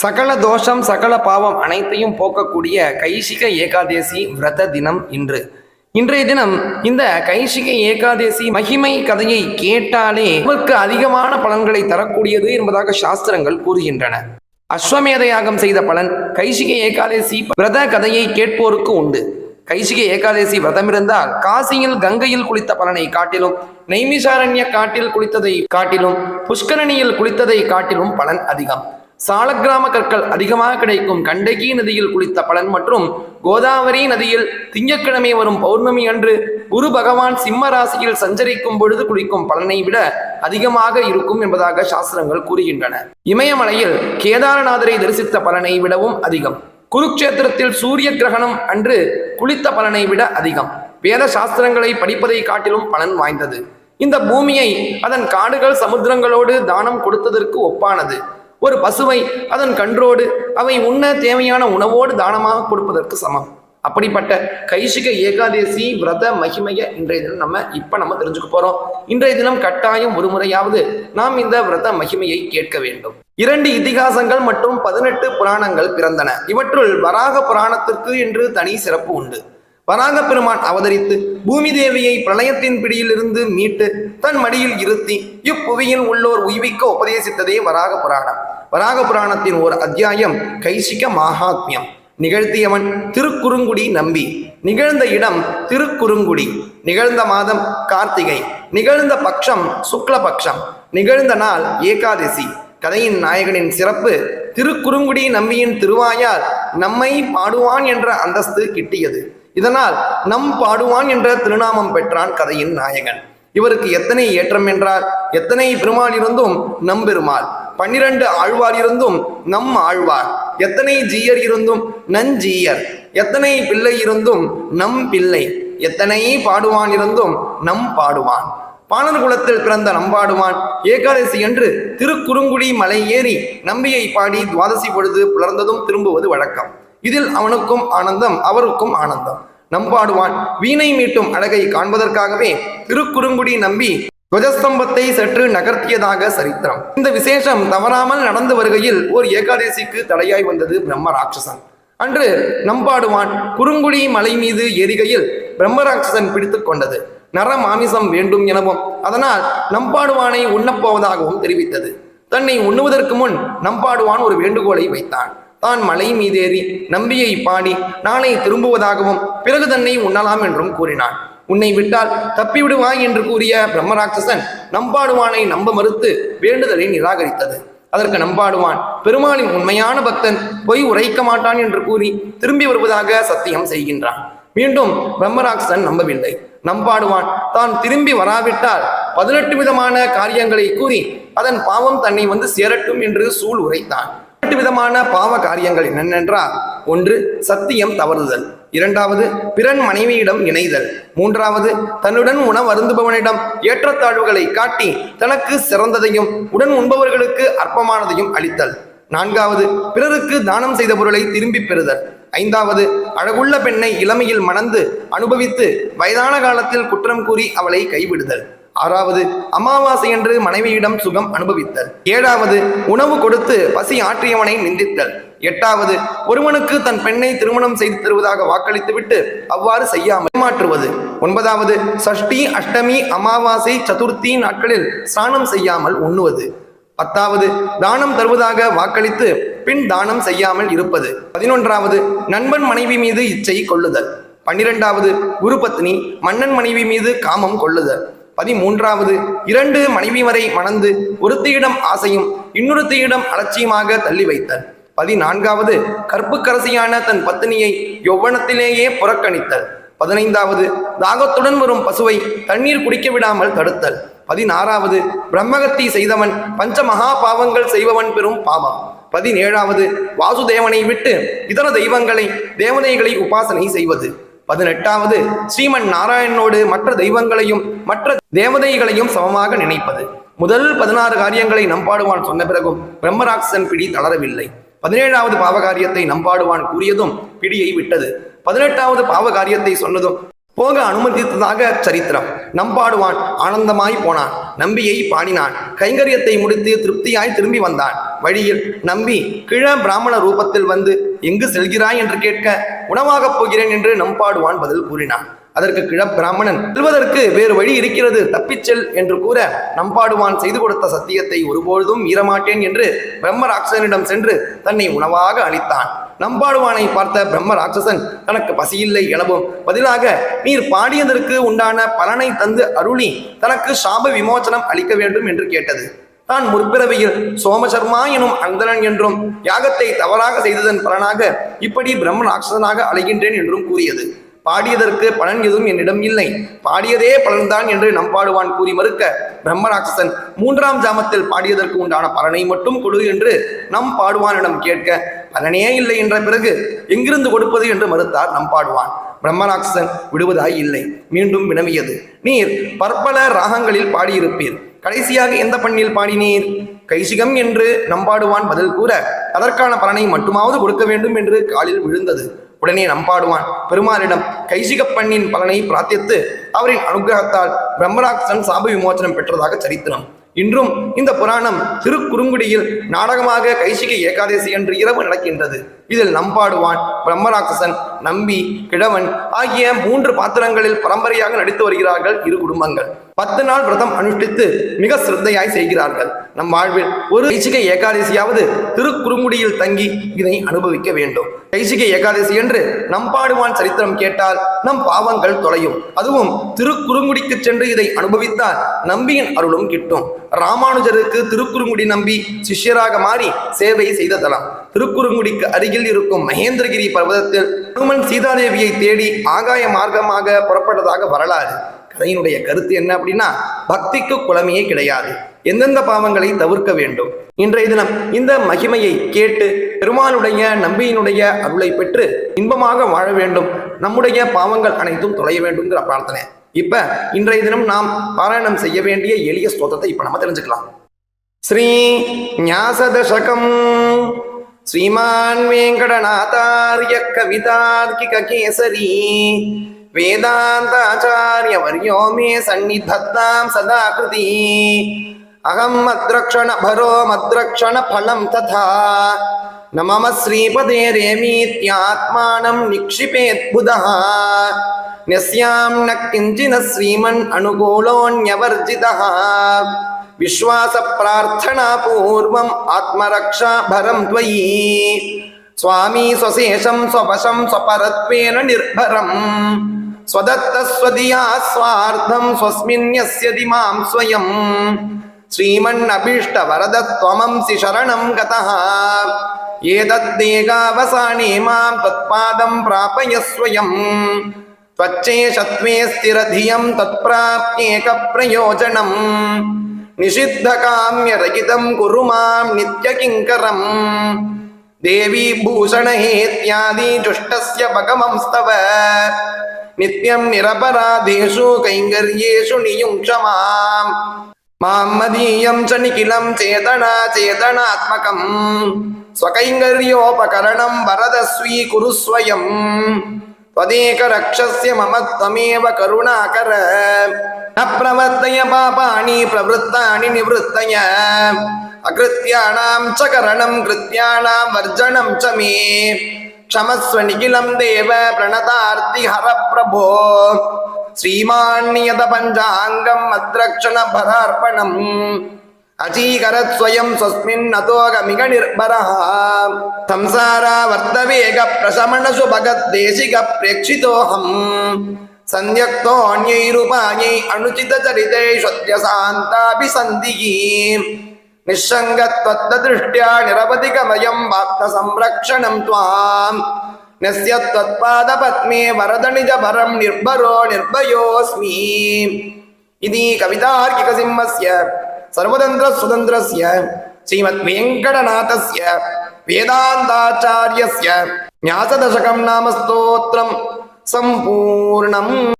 சகல தோஷம் சகல பாவம் அனைத்தையும் போக்கக்கூடிய கைசிக ஏகாதேசி விரத தினம் இன்று. இன்றைய தினம் இந்த கைசிக ஏகாதேசி மகிமை கதையை கேட்டாலே நமக்கு அதிகமான பலன்களை தரக்கூடியது என்பதாக சாஸ்திரங்கள் கூறுகின்றன. அஸ்வமேத யாகம் செய்த பலன் கைசிக ஏகாதேசி விரத கதையை கேட்போருக்கு உண்டு. கைசிக ஏகாதேசி விரதம் இருந்தால் காசியில் கங்கையில் குளித்த பலனை காட்டிலும் நெய்மிசாரண்ய காட்டில் குளித்ததை காட்டிலும் புஷ்கரணியில் குளித்ததை காட்டிலும் பலன் அதிகம். சாலக்கிராம கற்கள் அதிகமாக கிடைக்கும். கண்டகி நதியில் குளித்த பலன் மற்றும் கோதாவரி நதியில் திங்கட்கிழமை வரும் பௌர்ணமி அன்று குரு பகவான் சிம்ம ராசியில் சஞ்சரிக்கும் பொழுது குளிக்கும் பலனை விட அதிகமாக இருக்கும் என்பதாக சாஸ்திரங்கள் கூறுகின்றன. இமயமலையில் கேதாரநாதரை தரிசித்த பலனை விடவும் அதிகம். குருக்ஷேத்திரத்தில் சூரிய கிரகணம் அன்று குளித்த பலனை விட அதிகம். வேத சாஸ்திரங்களை படிப்பதை காட்டிலும் பலன் வாய்ந்தது. இந்த பூமியை அதன் காடுகள் சமுத்திரங்களோடு தானம் கொடுத்ததற்கு ஒப்பானது. ஒரு பசுவை அதன் கன்றோடு அவை உண்ண தேவையான உணவோடு தானமாக கொடுப்பதற்கு சமம். அப்படிப்பட்ட கைஷிக ஏகாதேசி விரத மகிமைய இன்றைய தினம் நம்ம இப்ப நம்ம தெரிஞ்சுக்க போறோம். இன்றைய தினம் கட்டாயம் ஒரு முறையாவது நாம் இந்த விரத மகிமையை கேட்க வேண்டும். இரண்டு இதிகாசங்கள் மற்றும் பதினெட்டு புராணங்கள் பிறந்தன. இவற்றுள் வராக புராணத்திற்கு என்று தனி சிறப்பு உண்டு. வராக பெருமான் அவதரித்து பூமி தேவியை பிரளயத்தின் பிடியிலிருந்து மீட்டு தன் மடியில் இருத்தி இப்புவியில் உள்ளோர் உய்விக்க உபதேசித்ததே வராக புராணம். வராக புராணத்தின் ஓர் அத்தியாயம் கைசிக மகாத்மியம். நிகழ்த்தியவன் திருக்குறுங்குடி நம்பி. நிகழ்ந்த இடம் திருக்குறுங்குடி. நிகழ்ந்த மாதம் கார்த்திகை. நிகழ்ந்த பட்சம் சுக்லபக்ஷம். நிகழ்ந்த நாள் ஏகாதசி. கதையின் நாயகனின் சிறப்பு திருக்குறுங்குடி நம்பியின் திருவாயால் நம்மை பாடுவான் என்ற அந்தஸ்து கிட்டியது. இதனால் நம் பாடுவான் என்ற திருநாமம் பெற்றான் கதையின் நாயகன். இவருக்கு எத்தனை ஏற்றம் என்றார் எத்தனை பெருமாள் இருந்தும் நம்பெருமாள் பன்னிரண்டு ஆழ்வார் இருந்தும் நம் ஆழ்வார். எத்தனை ஜீயர் இருந்தும் நஞ்சீயர். எத்தனை பிள்ளை இருந்தும் நம் பிள்ளை. எத்தனை பாடுவான் இருந்தும் நம் பாடுவான். பாணர் குலத்தில் பிறந்த நம்பாடுவான் ஏகாதசி என்று திருக்குறுங்குடி மலை ஏறி நம்பியை பாடி துவாதசி பொழுது புலர்ந்ததும் திரும்புவது வழக்கம். இதில் அவனுக்கும் ஆனந்தம் அவருக்கும் ஆனந்தம். நம்பாடுவான் வீணை மீட்டும் அழகை காண்பதற்காகவே திருக்குறுங்குடி நம்பி துவஜஸ்தம்பத்தை சற்று நகர்த்தியதாக சரித்திரம். இந்த விசேஷம் தவறாமல் நடந்து வருகையில் ஓர் ஏகாதசிக்கு தடையாய் வந்தது பிரம்ம ராட்சசன். அன்று நம்பாடுவான் குறுங்குடி மலை மீது ஏறுகையில் பிரம்மராட்சசன் பிடித்துக் கொண்டது. நர மாமிசம் வேண்டும் எனவும் அதனால் நம்பாடுவானை உண்ணப்போவதாகவும் தெரிவித்தது. தன்னை உண்ணுவதற்கு முன் நம்பாடுவான் ஒரு வேண்டுகோளை வைத்தான். தான் மலை மீதேறி நம்பியை பாடி நாளை திரும்புவதாகவும் பிறகு தன்னை உண்ணலாம் என்றும் கூறினான். உன்னை விட்டால் தப்பிவிடுவாய் என்று கூறிய பிரம்மராட்சசன் நம்பாடுவானை நம்ப மறுத்து வேண்டுதலை நிராகரித்தது. அதற்கு நம்பாடுவான் பெருமாளின் உண்மையான பக்தன் பொய் உரைக்க மாட்டான் என்று கூறி திரும்பி வருவதாக சத்தியம் செய்கின்றான். மீண்டும் பிரம்மராட்சசன் நம்பவில்லை. நம்பாடுவான் தான் திரும்பி வராவிட்டால் பதினெட்டு விதமான காரியங்களை கூறி அதன் பாவம் தன்னை வந்து சேரட்டும் என்று சூழ் உரைத்தான். எட்டு விதமான பாவ காரியங்கள் என்னென்றால் ஒன்று சத்தியம் தவறுதல். இரண்டாவது பிறன் மனைவியிடம் இணைதல். மூன்றாவது தன்னுடன் உணவு அருந்துபவனிடம் ஏற்றத்தாழ்வுகளை காட்டி தனக்கு சிறந்ததையும் உடன் உண்பவர்களுக்கு அற்பமானதையும் அளித்தல். நான்காவது பிறருக்கு தானம் செய்த பொருளை திரும்பிப் பெறுதல். ஐந்தாவது அழகுள்ள பெண்ணை இளமையில் மணந்து அனுபவித்து வயதான காலத்தில் குற்றம் கூறி அவளை கைவிடுதல். ஆறாவது அமாவாசை என்று மனைவியிடம் சுகம் அனுபவித்தல். ஏழாவது உணவு கொடுத்து பசி ஆற்றியவனை நிந்தித்தல். எட்டாவது ஒருவனுக்கு தன் பெண்ணை திருமணம் செய்து தருவதாக வாக்களித்துவிட்டு அவ்வாறு செய்யாமல் ஏமாற்றுவது. ஒன்பதாவது சஷ்டி அஷ்டமி அமாவாசை சதுர்த்தி நாட்களில் ஸ்நானம் செய்யாமல் உண்ணுவது. பத்தாவது தானம் தருவதாக வாக்களித்து பின் தானம் செய்யாமல் இருப்பது. பதினொன்றாவது நண்பன் மனைவி மீது இச்சை கொள்ளுதல். பன்னிரெண்டாவது குருபத்னி மன்னன் மனைவி மீது காமம் கொள்ளுதல். பதிமூன்றாவது இரண்டு மனைவி வரை மணந்து ஒருத்தியிடம் ஆசையும் இன்னொருத்தியிடம் அலட்சியமாக தள்ளி வைத்தல் பதினான்காவது கற்புக்கரசியான தன் பத்தினியை யௌவனத்திலேயே புறக்கணித்தல். பதினைந்தாவது தாகத்துடன் வரும் பசுவை தண்ணீர் குடிக்க விடாமல் தடுத்தல். பதினாறாவது பிரம்மகத்தி செய்தவன் பஞ்ச மகா பாவங்கள் செய்பவன் பெறும் பாவம். பதினேழாவது வாசுதேவனை விட்டு இதர தெய்வங்களை தேவதைகளை உபாசனை செய்வது. பதினெட்டாவது ஸ்ரீமன் நாராயணனோடு மற்ற தெய்வங்களையும் மற்ற தேவதைகளையும் சமமாக நினைப்பது. முதல் பதினாறு காரியங்களை நம்பாடுவான் சொன்ன பிறகும் பிரம்மராட்சசன் பிடி தளரவில்லை. பதினேழாவது பாவகாரியத்தை நம்பாடுவான் கூறியதும் பிடியை விட்டது. பதினெட்டாவது பாவகாரியத்தை சொன்னதும் போக அனுமதித்ததாக சரித்திரம். நம்பாடுவான் ஆனந்தமாய் போனான். நம்பியை பாடினான். கைங்கரியத்தை முடித்து திருப்தியாய் திரும்பி வந்தான். வழியில் நம்பி கிழ பிராமண ரூபத்தில் வந்து எங்கு செல்கிறாய் என்று கேட்க உணவாகப் போகிறேன் என்று நம்பாடுவான் பதில் கூறினான். அதற்கு கிழ பிராமணன் செல்வதற்கு வேறு வழி இருக்கிறது தப்பிச்செல் என்று கூற நம்பாடுவான் செய்து கொடுத்த சத்தியத்தை ஒருபொழுதும் மீறமாட்டேன் என்று பிரம்மராட்சனிடம் சென்று தன்னை உணவாக அளித்தான். நம்பாடுவானை பார்த்த பிரம்ம ராட்சசன் தனக்கு பசியில்லை எனவும் பதிலாக நீர் பாடியதற்கு உண்டான பலனை தந்து அருளி தனக்கு சாப விமோசனம் அளிக்க வேண்டும் என்று கேட்டது. தான் முற்பிறவியில் சோமசர்மா எனும் அந்தரன் என்றும் யாகத்தை தவறாக செய்ததன் பலனாக இப்படி பிரம்ம ராட்சசனாக அழைகின்றேன் என்றும் கூறியது. பாடியதற்கு பலன் எதுவும் என்னிடம் இல்லை. பாடியதே பலன்தான் என்று நம்பாடுவான் கூறி மறுக்க பிரம்மராட்சசன் மூன்றாம் ஜாமத்தில் பாடியதற்கு உண்டான பலனை மட்டும் கொடு என்று நம் பாடுவானிடம் கேட்க பலனே இல்லை என்ற பிறகு எங்கிருந்து கொடுப்பது என்று மறுத்தார் நம் பாடுவான் விடுவதாய் இல்லை. மீண்டும் வினவியது. நீர் பற்பல ராகங்களில் பாடியிருப்பீர். கடைசியாக எந்த பண்ணில் பாடினீர்? கைசிகம் என்று நம்பாடுவான் பதில் கூற அதற்கான பலனை மட்டுமாவது கொடுக்க வேண்டும் என்று காலில் விழுந்தது. உடனே நம்பாடுவான் பெருமாளிடம் கைசிக பண்ணின் பலனை பிரார்த்தித்து அவரின் அனுகிரகத்தால் பிரம்மராட்சன் சாப விமோசனம் பெற்றதாக சரித்திரம். இன்றும் இந்த புராணம் திருக்குறுங்குடியில் நாடகமாக கைசிக ஏகாதசி என்று இரவு நடக்கின்றது. இதில் நம்பாடுவான் பிரம்மராட்சசன் நம்பி கிழவன் ஆகிய மூன்று பாத்திரங்களில் பரம்பரையாக நடித்து வருகிறார்கள் இரு குடும்பங்கள். பத்து நாள் விரதம் அனுஷ்டித்து மிக சிரத்தையாய் செய்கிறார்கள். நம் வாழ்வில் ஒரு கைசிக ஏகாதசியாவது திருக்குறுங்குடியில் தங்கி இதை அனுபவிக்க வேண்டும். கைசிக ஏகாதசி என்று நம்பாடுவான் சரித்திரம் கேட்டால் நம் பாவங்கள் தொலையும். அதுவும் திருக்குறுங்குடிக்கு சென்று இதை அனுபவித்தால் நம்பியின் அருளும் கிட்டும். ராமானுஜருக்கு திருக்குறுங்குடி நம்பி சிஷ்யராக மாறி சேவை செய்த தலம். திருக்குறுங்குடிக்கு அருகில் இருக்கும் மகேந்திரகிரி பர்வதத்தில் ஹனுமன் சீதாதேவியை தேடி ஆகாய மார்க்கமாக புறப்பட்டதாக வரலாறு. கதையினுடைய கருத்து என்ன அப்படின்னா பக்திக்கு குழமையே கிடையாது. எந்தெந்த பாவங்களை தவிர்க்க வேண்டும்? இன்றைய தினம் இந்த மகிமையை கேட்டு பெருமானுடைய நம்பியினுடைய அருளை பெற்று இன்பமாக வாழ வேண்டும். நம்முடைய பாவங்கள் அனைத்தும் தொலைய வேண்டும்ங்கிற பிரார்த்தனை. இப்ப இன்றைய தினம் நாம் பாராயணம் செய்ய வேண்டிய எளிய ஸ்தோத்திரத்தை இப்ப நம்ம தெரிஞ்சுக்கலாம். ஸ்ரீ ஞாசதசகம். శ్రీమాన్ వెంకటనాథార్య కవితార్కిక కేసరి వేదాంతాచార్య వర్యో మే సన్నిధత్తాం సదాకృతి అహం మద్రక్షణ భరో మద్రక్షణ ఫలం తథా నమమ శ్రీపదే రేమీత్యాత్మానం నిక్షిపేద్బుధ న్యస్యాం న కించిన శ్రీమన్ అనుకూలోన్యవర్జిత न किञ्चिन श्रीमन् अनुकूलोऽन्यवर्जितः विश्वासप्रार्थनापूर्वम् आत्मरक्षाभरं त्वयि स्वामी स्वशेषं स्ववशं स्वपरत्वेन निर्भरम् स्वदत्तस्वदीया स्वार्थं स्वस्मिन्यस्यति मां स्वयम् श्रीमन्नभीष्टवरदत्वमंसि शरणं गतः एतद्देगावसाने मां तत्पादं प्रापय स्वयं त्वच्चेशत्वे स्थिरधियं तत्प्राप्येकप्रयोजनम् निषिद्धकाम्यरहितं कुरु मां नित्यकिङ्करम् देवी भूषणहेत्यादि जुष्टस्य भगवंस्तव नित्यं निरपराधेषु कैङ्कर्येषु नियुङ्क्ष माम् मां मदीयं च निखिलं चेतना चेतनात्मकम् स्वकैङ्कर्योपकरणं वरद स्वीकुरु स्वयम् त्वदेकरक्षस्य मम त्वमेव करुणाकर न प्रवर्तय पापानि प्रवृत्तानि निवृत्तय अकृत्याणां च करणं कृत्याणां वर्जनं च मे क्षमस्व निखिलं देव प्रणतार्तिहर प्रभो श्रीमान्यत पञ्चाङ्गं मद्रक्षणभरार्पणम् अचीकरत् स्वयं स्वस्मिन्नतोगमिग निर्भरः സന്യക്തോന്യൈരുപായൈ അണുചിതചരിതൈ സത്യസാന്താഭിസന്ധി നിസ്സംഗത്വദ്ദൃഷ്ട്യാ നിരവധികമയം വാക്തസംരക്ഷണം ത്വാം നസ്യത്വത്പാദപത്മേ വരദണിജഭരം നിർഭരോ നിർഭയോസ്മി ഇതി കവിതാർക്കികസിംഹസ്യ സർവതന്ത്ര സ്വതന്ത്രസ്യ ശ്രീമദ് വെങ്കടനാഥസ്യ വേദാന്താചാര്യസ്യ ന്യാസദശകം നാമ സ്തോത്രം सम्पूर्णम्